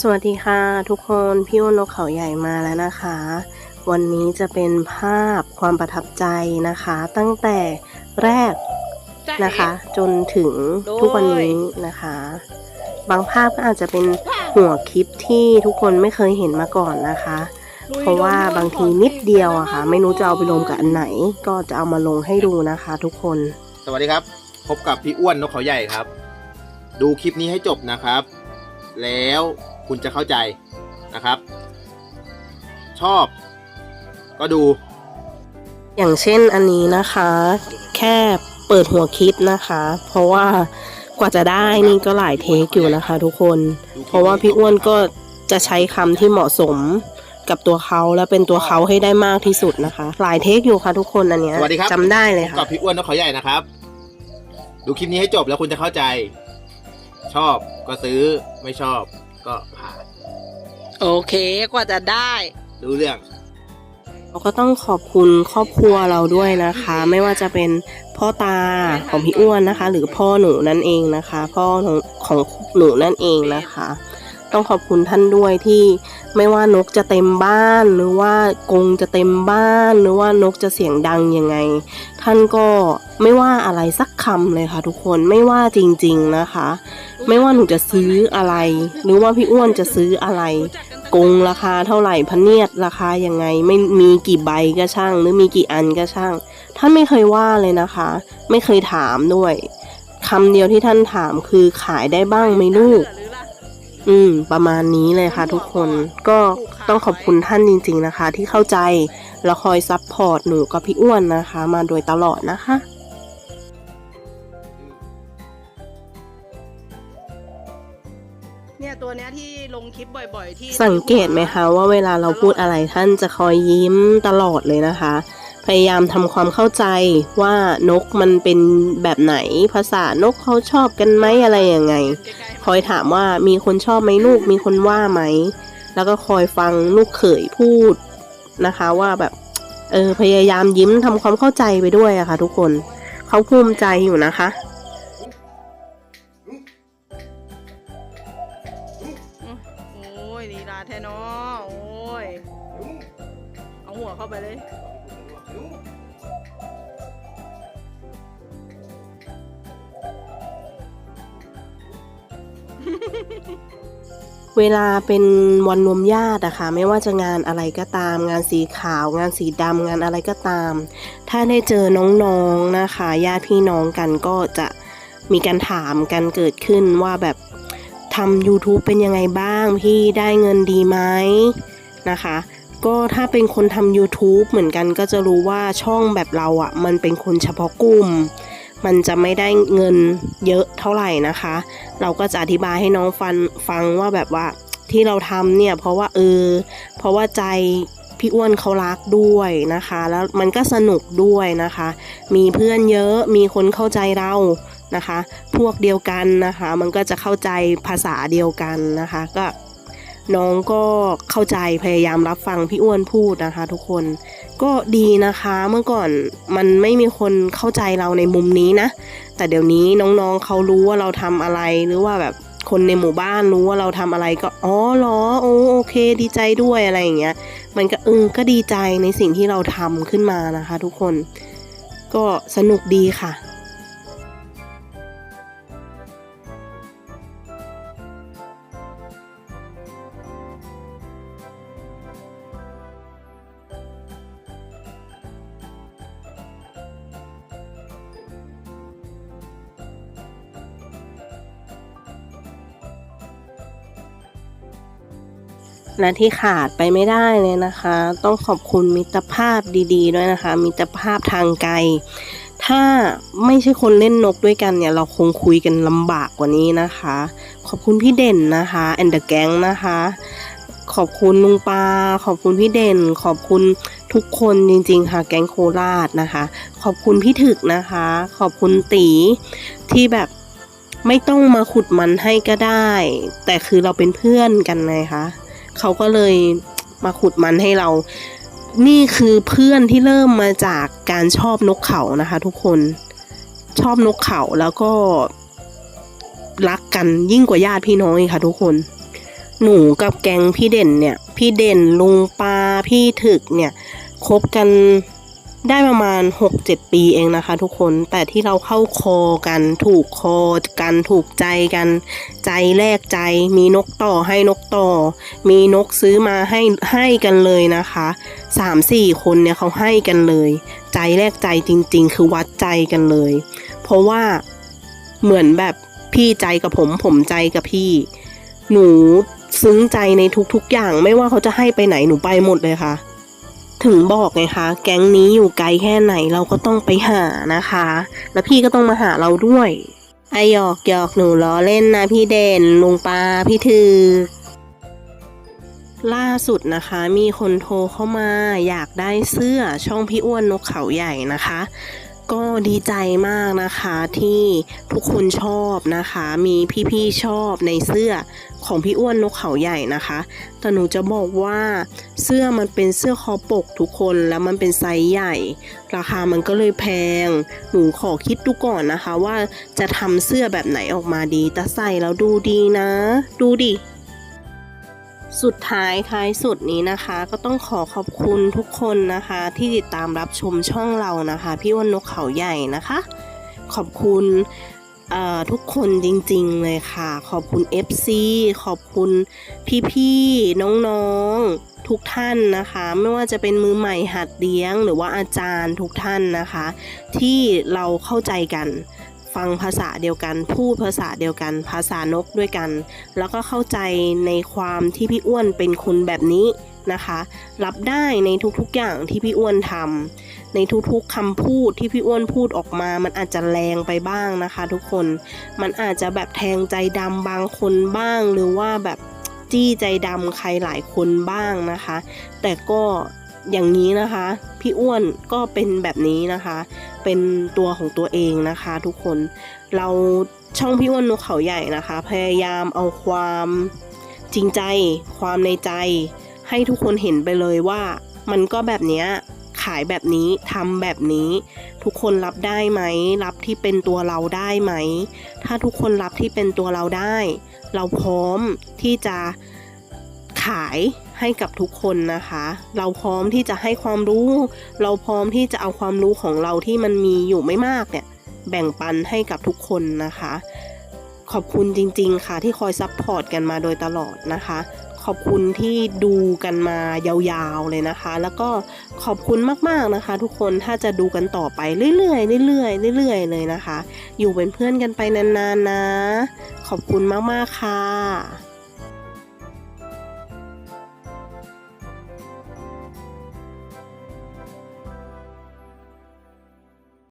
สวัสดีค่ะทุกคนพี่อ้นนกเขาใหญ่มาแล้วนะคะ วันนี้จะเป็นภาพความประทับใจนะคะ ตั้งแต่แรกนะคะ จนถึงทุกวันนี้นะคะ บางภาพก็อาจจะเป็นหัวคลิปที่ทุกคนไม่เคยเห็นมาก่อนนะคะ เพราะว่าบางทีนิดเดียวอะค่ะ ไม่รู้จะเอาไปลงกับอันไหน ก็จะเอามาลงให้ดูนะคะ ทุกคน สวัสดีครับ พบกับพี่อ้วนนกเขาใหญ่ครับ ดูคลิปนี้ให้จบนะครับ แล้ว คุณจะเข้าใจนะครับ ชอบก็ดู อย่างเช่นอันนี้นะคะ แค่เปิดหัวคลิปนะคะ เพราะว่ากว่าจะได้นี่ก็หลายเทคอยู่นะคะ ทุกคน เพราะว่าพี่อ้วนก็จะใช้คำที่เหมาะสมกับตัวเขาและเป็นตัวเขาให้ได้มากที่สุดนะคะ หลายเทคอยู่ค่ะทุกคนอันเนี้ยสวัสดีครับจำได้เลยพบค่ะกับพี่อ้วนนกเขาใหญ่นะครับ ดูคลิปนี้ให้จบแล้วคุณจะเข้าใจ ชอบก็ซื้อไม่ชอบ ก็ผ่านโอเคกว่าจะได้ดูเรื่อง เราก็ต้องขอบคุณครอบครัวเราด้วยนะคะ ไม่ว่าจะเป็นพ่อตาของพี่อ้วนนะคะ หรือพ่อหนูนั่นเองนะคะ พ่อของของหนูนั่นเองนะคะ ต้องขอบคุณท่านด้วยที่ ไม่ว่านกจะเต็มบ้าน หรือว่ากงจะเต็มบ้าน หรือว่านกจะเสียงดังยังไง ท่านก็ไม่ว่าอะไรสักคำเลยค่ะ ทุกคนไม่ว่าจริง ๆนะคะ ไม่ว่าหนูจะซื้ออะไร หรือว่าพี่อ้วนจะซื้ออะไร กงราคาเท่าไหร่พเนียดราคายังไง ไม่มีกี่ใบก็ช่าง หรือมีกี่อันก็ช่าง ท่านไม่เคยว่าเลยนะคะ ไม่เคยถามด้วยคำเดียวที่ท่านถามคือขายได้บ้างไหมลูก อืม ประมาณนี้เลยค่ะทุกคนก็ต้องขอบคุณท่านจริง ๆนะคะ ที่เข้าใจและคอยซัพพอร์ตหนูกับพี่อ้วนนะคะ มาโดยตลอดนะคะเนี่ยตัวเนี้ยที่ลงคลิปบ่อย ๆ ที่สังเกตไหมคะว่าเวลาเราพูดอะไรท่านจะคอยยิ้มตลอดเลยนะคะ พยายามทำความเข้าใจว่านกมันเป็นแบบไหน ภาษานกเขาชอบกันไหมอะไรยังไง คอยถามว่ามีคนชอบไหมลูกมีคนว่าไหม แล้วก็คอยฟังลูกเขยพูดนะคะว่าแบบเออพยายามยิ้มทำความเข้าใจไปด้วยอะค่ะ ทุกคนเขาภูมิใจอยู่นะคะโอ้ยลีลาแท้เนอโอ้ยเอาหัวเข้าไปเลย เวลาเป็นวันรวมญาติอะค่ะไม่ว่าจะงานอะไรก็ตาม งานสีขาว งานสีดำงานอะไรก็ตาม ถ้าได้เจอน้องๆนะคะญาติพี่น้องกันก็จะมีการถามกันเกิดขึ้นว่าแบบทำ YouTube เป็นยังไงบ้าง พี่ได้เงินดีไหมนะคะ ก็ถ้าเป็นคนทำ YouTube เหมือนกันก็จะรู้ว่าช่องแบบเราอะมันเป็นคนเฉพาะกลุ่ม มันจะไม่ได้เงินเยอะเท่าไหร่นะคะ เราก็จะอธิบายให้น้องฟังฟังว่าแบบว่าที่เราทำเนี่ยเพราะว่าเออ เพราะว่าใจพี่อ้วนเขารักด้วยนะคะ แล้วมันก็สนุกด้วยนะคะ มีเพื่อนเยอะมีคนเข้าใจเรานะคะ พวกเดียวกันนะคะ มันก็จะเข้าใจภาษาเดียวกันนะคะ ก็ น้องก็เข้าใจพยายามรับฟังพี่อ้วนพูดนะคะ ทุกคนก็ดีนะคะเมื่อก่อนมันไม่มีคนเข้าใจเราในมุมนี้นะ แต่เดี๋ยวนี้น้องๆเขารู้ว่าเราทำอะไรหรือว่าแบบคนในหมู่บ้านรู้ว่าเราทำอะไรก็อ๋อเหรอโอโอเค ดีใจด้วยอะไรอย่างเงี้ย มันก็เออก็ดีใจในสิ่งที่เราทำขึ้นมานะคะ ทุกคนก็สนุกดีค่ะ และที่ขาดไปไม่ได้เลยนะคะ ต้องขอบคุณมิตรภาพดี ๆ ด้วยนะคะ มิตรภาพทางไกล ถ้าไม่ใช่คนเล่นนกด้วยกันเนี่ย เราคงคุยกันลำบากกว่านี้นะคะ ขอบคุณพี่เด่นนะคะแอนเดอร์แก๊งนะคะ ขอบคุณลุงปา ขอบคุณพี่เด่น ขอบคุณทุกคนจริงๆค่ะแก๊งโคราชนะคะ ขอบคุณพี่ถึกนะคะ ขอบคุณตีที่แบบไม่ต้องมาขุดมันให้ก็ได้ แต่คือเราเป็นเพื่อนกันไงคะ เขาก็เลยมาขุดมันให้เรา นี่คือเพื่อนที่เริ่มมาจากการชอบนกเขานะคะ ทุกคนชอบนกเขาแล้วก็ รักกันยิ่งกว่าญาติพี่น้องค่ะ ทุกคน หนูกับแกงพี่เด่นเนี่ย พี่เด่นลุงปาพี่ถึกเนี่ยคบกัน ได้ประมาณ 6-7 ปีเองนะคะ ทุกคนแต่ที่เราเข้าคอกันถูกคอกันถูกใจกัน ใจแลกใจ มีนกต่อให้นกต่อ มีนกซื้อมาให้ให้กันเลยนะคะสามสี่คนเนี่ยเขาให้กันเลย ใจแลกใจจริง ๆ คือวัดใจกันเลย เพราะว่าเหมือนแบบพี่ใจกับผมผมใจกับพี่ หนูซึ้งใจในทุกๆอย่างไม่ว่าเขาจะให้ไปไหนหนูไปหมดเลยค่ะ ถึงบอกไงคะ แก๊งนี้อยู่ไกลแค่ไหนเราก็ต้องไปหานะคะ แล้วพี่ก็ต้องมาหาเราด้วยไอหยอกหยอกหนูล้อเล่นนะพี่เด่นลุงปาพี่ถือล่าสุดนะคะมีคนโทรเข้ามาอยากได้เสื้อช่องพี่อ้วนนกเขาใหญ่นะคะ ก็ดีใจมากนะคะที่ทุกคนชอบนะคะ มีพี่ๆชอบในเสื้อของพี่อ้วนนกเขาใหญ่นะคะ แต่หนูจะบอกว่าเสื้อมันเป็นเสื้อคอปกทุกคนแล้วมันเป็นไซส์ใหญ่ ราคามันก็เลยแพง หนูขอคิดดูก่อนนะคะ ว่าจะทำเสื้อแบบไหนออกมาดีแต่ใส่แล้วดูดีนะ ดูดิ สุดท้ายท้ายสุดนี้นะคะ ก็ต้องขอขอบคุณทุกคนนะคะ ที่ติดตามรับชมช่องเรานะคะ พี่อ้วนนกเขาใหญ่นะคะ ขอบคุณทุกคนจริงๆเลยค่ะ ขอบคุณ FC ขอบคุณพี่ๆน้องๆทุกท่านนะคะ ไม่ว่าจะเป็นมือใหม่หัดเลี้ยง หรือว่าอาจารย์ทุกท่านนะคะ ที่เราเข้าใจกัน ฟังภาษาเดียวกัน พูดภาษาเดียวกัน ภาษานกด้วยกัน แล้วก็เข้าใจในความที่พี่อ้วนเป็นคนแบบนี้นะคะ รับได้ในทุกๆอย่างที่พี่อ้วนทำในทุกๆคำพูดที่พี่อ้วนพูดออกมา มันอาจจะแรงไปบ้างนะคะ ทุกคน มันอาจจะแบบแทงใจดำบางคนบ้าง หรือว่าแบบจี้ใจดำใครหลายคนบ้างนะคะ แต่ก็อย่างนี้นะคะ พี่อ้วนก็เป็นแบบนี้นะคะ เป็นตัวของตัวเองนะคะ ทุกคนเราช่องพี่อ้วนนกเขาใหญ่นะคะ พยายามเอาความจริงใจ ความในใจ ให้ทุกคนเห็นไปเลยว่า มันก็แบบเนี้ยขายแบบนี้ทำแบบนี้ ทุกคนรับได้ไหม รับที่เป็นตัวเราได้ไหม ถ้าทุกคนรับที่เป็นตัวเราได้ เราพร้อมที่จะขาย ให้กับทุกคนนะคะ เราพร้อมที่จะให้ความรู้ เราพร้อมที่จะเอาความรู้ของเราที่มันมีอยู่ไม่มากเนี่ยแบ่งปันให้กับทุกคนนะคะ ขอบคุณจริง ๆ ค่ะที่คอยซัพพอร์ตกันมาโดยตลอดนะคะ ขอบคุณที่ดูกันมายาวๆเลยนะคะ แล้วก็ขอบคุณมากๆนะคะ ทุกคนถ้าจะดูกันต่อไปเรื่อยๆเรื่อยๆเรื่อยๆเลยนะคะ อยู่เป็นเพื่อนกันไปนานๆนะ ขอบคุณมากๆค่ะ